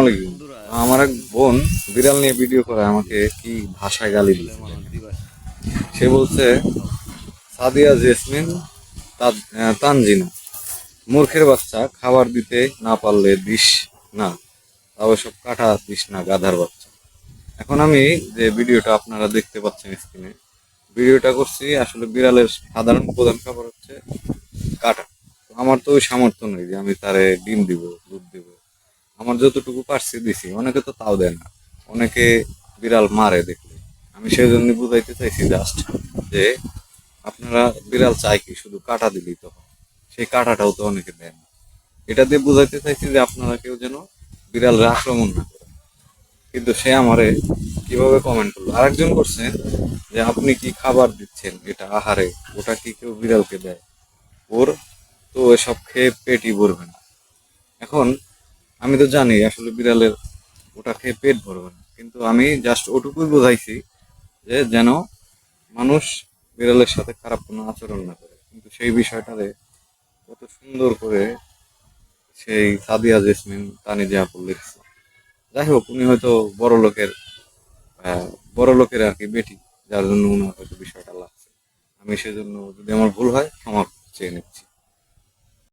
আলাইকুম। আমার এক বোন বিড়াল নিয়ে ভিডিও করে আমাকে কি ভাষায় গালি দিয়েছে সে বলছে, সাদিয়া জেসমিন তানজিনা, মূর্খের বাচ্চা, খাবার দিতে না পারলে দিস না তাও সব কাটা দিস না, গাধার বাচ্চা। এখন আমি যে ভিডিওটা আপনারা দেখতে পাচ্ছেন স্ক্রিনে ভিডিওটা করছি, আসলে বিড়ালের সাধারণ প্রধান খাবার হচ্ছে কাটা। আমার তো ওই সামর্থ্য নেই যে আমি তারে ডিম দিব, দুধ আমার যতটুকু পারছি দিছি। অনেকে তো তাও দেয় না। অনেকে বিড়াল মারে দেখলে। আমি সেই জন্য বুঝাইতে চাইছি জাস্ট যে আপনারা বিড়াল চাই কি? শুধু কাটা দিলেই তো সেই কাটাটাও তো অনেকে দেয় না। এটা দিয়ে বুঝাইতে চাইছি যে আপনারা কেউ যেন বিড়ালের আক্রমণ না করে কিন্তু সে আমারে কীভাবে কমেন্ট করল? আরেকজন করছে যে, আপনি কি খাবার দিচ্ছেন? এটা আহারে, ওটা কি কেউ বিড়ালকে দেয়? ওর তো এসব খেয়ে পেটই ভরবে না। এখন আমি তো জানি আসলে বিড়ালের ওটা খেয়ে পেট ভরবে না। কিন্তু আমি জাস্ট ওটুকুই বোঝাইছি যে যেন মানুষ বিড়ালের সাথে খারাপ কোনো আচরণ না করে। কিন্তু সেই বিষয়টারে কত সুন্দর করে সেই সাদিয়া জেসমিন তানিজা আপু লিখছে। যাই হোক, উনি হয়তো বড় লোকের বড় লোকের আর কি বেটি, যার জন্য উনার হয়তো বিষয়টা লাগছে। আমি সেজন্য যদি আমার ভুল হয়, ক্ষমা চেয়ে নিচ্ছি।